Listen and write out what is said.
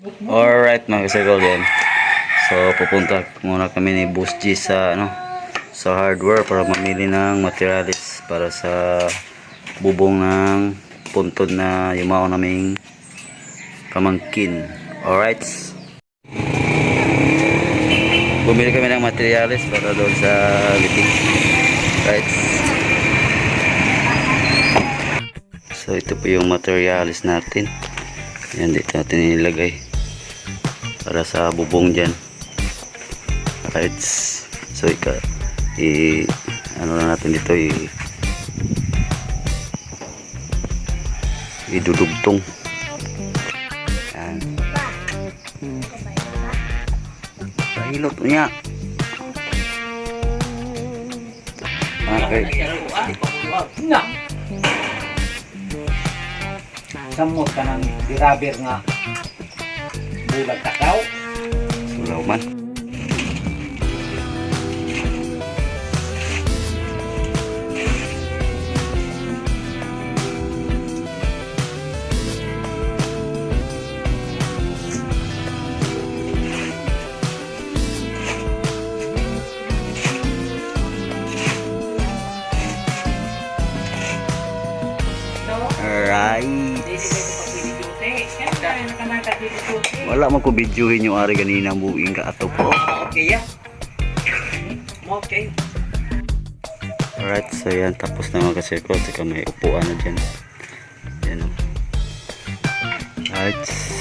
Alright mga kasagol yan. So pupunta muna kami ni Boss G sa ano sa hardware para mamili ng materials para sa bubong ng puntod na yumao naming pamangkin. Alright. Bumili kami ng materials para doon sa liting. Right. So ito po yung materials natin. Yan dito natin ilagay para sa bubong dyan. Right. So ika i ano na natin dito i idudugtong. Yan. Pahilot niya. Okay. Samot ka ng diraber nga. Bulag takaw. Sulaw man. Alright. Wala man ko videohin yung ari ganina buing ka ato po. Okay ya. Okay. Alright, so yan. Tapos na mga kasirko. Saka may upuan na dyan. Yan. Alright.